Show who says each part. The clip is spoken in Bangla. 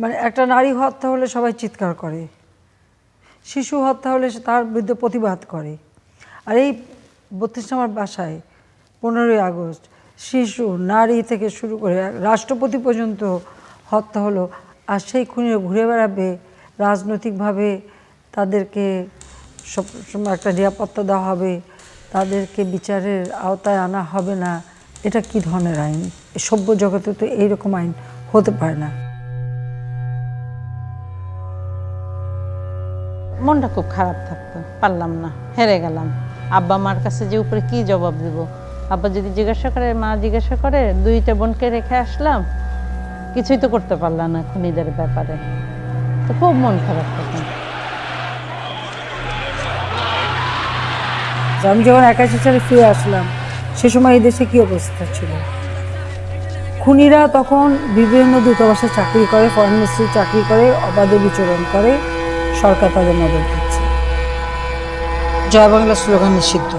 Speaker 1: মানে একটা নারী হত্যা হলে সবাই চিৎকার করে। শিশু হত্যা হলে তার বিরুদ্ধে প্রতিবাদ করে। আর এই বত্রিশ নম্বর বাসায় পনেরোই আগস্ট শিশু, নারী থেকে শুরু করে রাষ্ট্রপতি পর্যন্ত হত্যা হলো। আর সেই খুনিরা ঘুরে বেড়াবে, রাজনৈতিকভাবে তাদেরকে সব সময় একটা নিরাপত্তা দেওয়া হবে, তাদেরকে বিচারের আওতায় আনা হবে না। এটা কি ধরনের আইন? সভ্য জগতে তো এইরকম আইন হতে পারে না।
Speaker 2: মনটা খুব খারাপ থাকতো, পারলাম না, হেরে গেলাম। আব্বা মার কাছে যে উপরে কি জবাব দেব? আব্বা যদি জিজ্ঞাসা করে, মা জিজ্ঞাসা করে, দুইটা বোনকে রেখে আসলাম, কিছুই তো করতে পারলাম না খুনিদের ব্যাপারে। তো খুব মন খারাপ তখন।
Speaker 1: তো আমি যখন একাশি সালে ফিরে আসলাম, সে সময় এই দেশে কী অবস্থা ছিল? খুনিরা তখন বিভিন্ন দূতাবাসে চাকরি করে, ফরেন মিনিস্ট্রি চাকরি করে, অবাধে বিচরণ করে সরকার তাদের মদত দিচ্ছে। জয় বাংলা স্লোগান নিষিদ্ধ।